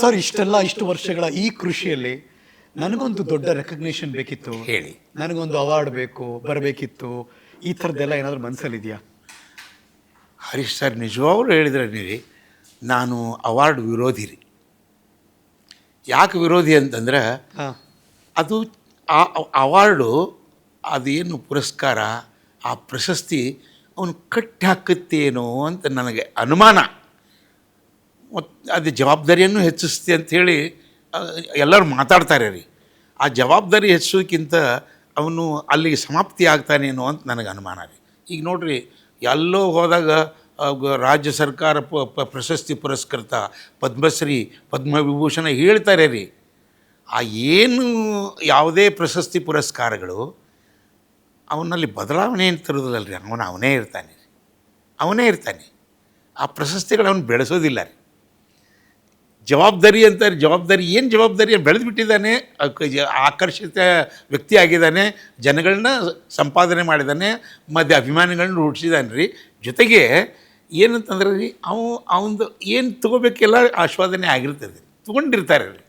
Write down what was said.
Sir ಇಷ್ಟೆಲ್ಲ ಇಷ್ಟು ವರ್ಷಗಳ ಈ ಕೃಷಿಯಲ್ಲಿ ನನಗೊಂದು ದೊಡ್ಡ ರೆಕಗ್ನೇಷನ್ ಬೇಕಿತ್ತು. ಹೇಳಿ. ನನಗೊಂದು ಅವಾರ್ಡ್ ಬೇಕು ಬರಬೇಕಿತ್ತು. ಈ ಥರದ್ದೆಲ್ಲ ಏನಾದರೂ ಮನಸ್ಸಲ್ಲಿದೆಯಾ ಹರೀಶ್ ಸರ್ ನಿಜವಾಗ್ಲೂ ಹೇಳಿದ್ರೆ ನೀರಿ ನಾನು ಅವಾರ್ಡ್ ವಿರೋಧಿ ರೀ. ಯಾಕೆ ವಿರೋಧಿ ಅಂತಂದ್ರೆ ಅದು ಆ ಅವಾರ್ಡು ಅದೇನು ಪುರಸ್ಕಾರ ಆ ಪ್ರಶಸ್ತಿ ಅವನು ಕಟ್ಟಿ ಹಾಕುತ್ತೇನೋ ಅಂತ ನನಗೆ ಅನುಮಾನ. ಮತ್ತು ಅದು ಜವಾಬ್ದಾರಿಯನ್ನು ಹೆಚ್ಚಿಸ್ತೆ ಅಂಥೇಳಿ ಎಲ್ಲರೂ ಮಾತಾಡ್ತಾರೆ ರೀ. ಆ ಜವಾಬ್ದಾರಿ ಹೆಚ್ಚೋಕ್ಕಿಂತ ಅವನು ಅಲ್ಲಿಗೆ ಸಮಾಪ್ತಿ ಆಗ್ತಾನೇನೋ ಅಂತ ನನಗೆ ಅನುಮಾನ ರೀ. ಈಗ ನೋಡಿರಿ, ಎಲ್ಲೋ ಹೋದಾಗ ರಾಜ್ಯ ಸರ್ಕಾರ ಪ್ರಶಸ್ತಿ ಪುರಸ್ಕೃತ ಪದ್ಮಶ್ರೀ ಪದ್ಮವಿಭೂಷಣ ಹೇಳ್ತಾರೆ ರೀ. ಆ ಏನು ಯಾವುದೇ ಪ್ರಶಸ್ತಿ ಪುರಸ್ಕಾರಗಳು, ಅವನಲ್ಲಿ ಬದಲಾವಣೆ ಏನು ತರೋದಿಲ್ಲ ರೀ ಅವನು ಅವನೇ ಇರ್ತಾನೆ ರೀ. ಅವನೇ ಇರ್ತಾನೆ. ಆ ಪ್ರಶಸ್ತಿಗಳು ಅವನು ಬೆಳೆಸೋದಿಲ್ಲ ರೀ. ಜವಾಬ್ದಾರಿ ಅಂತಾರೆ ಜವಾಬ್ದಾರಿ ಏನು ಜವಾಬ್ದಾರಿ ಬೆಳೆದು ಬಿಟ್ಟಿದ್ದಾನೆ ಆಕರ್ಷಿತ ವ್ಯಕ್ತಿ ಆಗಿದ್ದಾನೆ, ಜನಗಳನ್ನ ಸಂಪಾದನೆ ಮಾಡಿದ್ದಾನೆ ಮತ್ತು ಅಭಿಮಾನಿಗಳನ್ನ ರೂಢಿಸಿದ್ದಾನೆ ರೀ. ಜೊತೆಗೆ ಏನಂತಂದ್ರೆ ರೀ, ಅವು ಅವಂದು ಏನು ತೊಗೋಬೇಕೆಲ್ಲ ಆಸ್ವಾದನೆ ಆಗಿರ್ತದೆ, ತೊಗೊಂಡಿರ್ತಾರೆ ರೀ